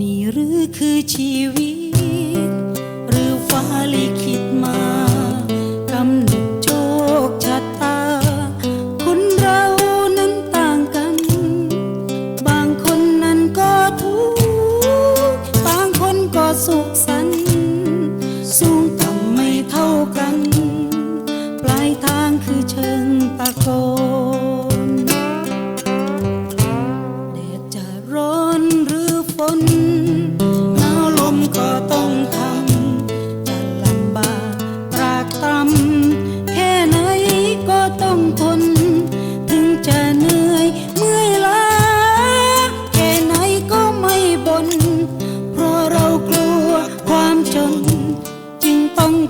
นี่หรือคือชีวิต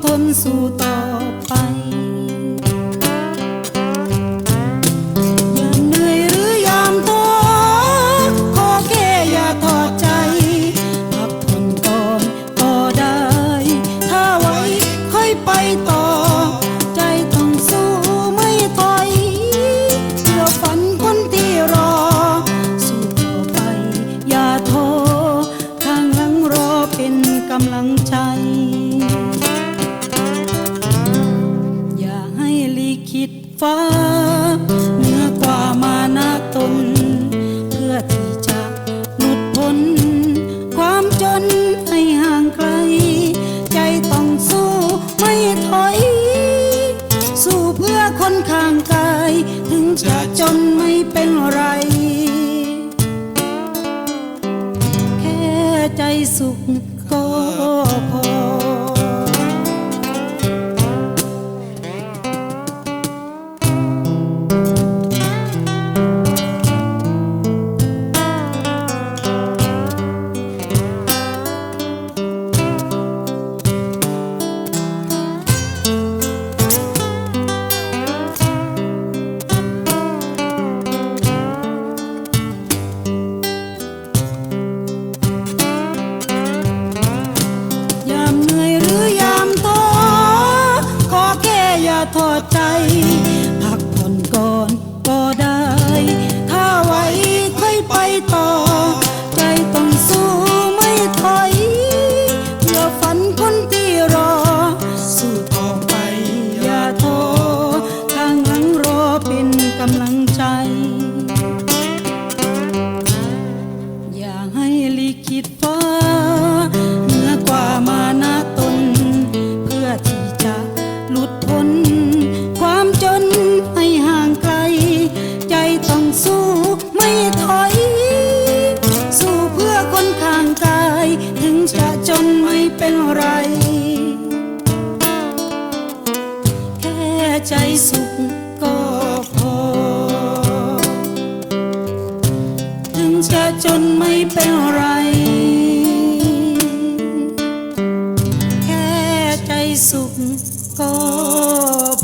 งต้องทนสู้ต่อไปยามเหนื่อยหรือยามท้อขอแค่อย่าทอดใจพักผ่อนก่อนก็ได้ ถ้าไหวค่อยไปต่อ ใจต้องสู้ไม่ถอยเพื่อฝันคนที่รอ สู้ต่อไปอย่าท้อข้างหลังรอเป็นกำลังใจ ฟ้าเหนือกว่ามานาตน เพื่อที่จะหลุดพ้น ความจนให้ห่างไกล ใจต้องสู้ไม่ถอย สู้เพื่อคนข้างกาย ถึงจะจนไม่เป็นไร แค่ใจสุขก็ ยามเหนื่อยหรือยามท้อขอแค่อย่าทอดใจ พักผ่อนก่อนก็ได้ ถ้าไหวค่อยไปต่อ ใจต้องสู้ไม่ถอยเพื่อฝันคนที่รอ สู้ต่อไปอย่าท้อข้างหลังรอเป็นกำลังใจ อย่าให้ลิขิตฟ้า น ความจนให้ห่างไกล ใจต้องสู้ไม่ถอย สู้เพื่อคนข้างกาย ถึงจะจนไม่เป็นไร แค่ใจสุขก็พอ ถึงจะจนไม่เป็นไรแค่ใจสุข Oh.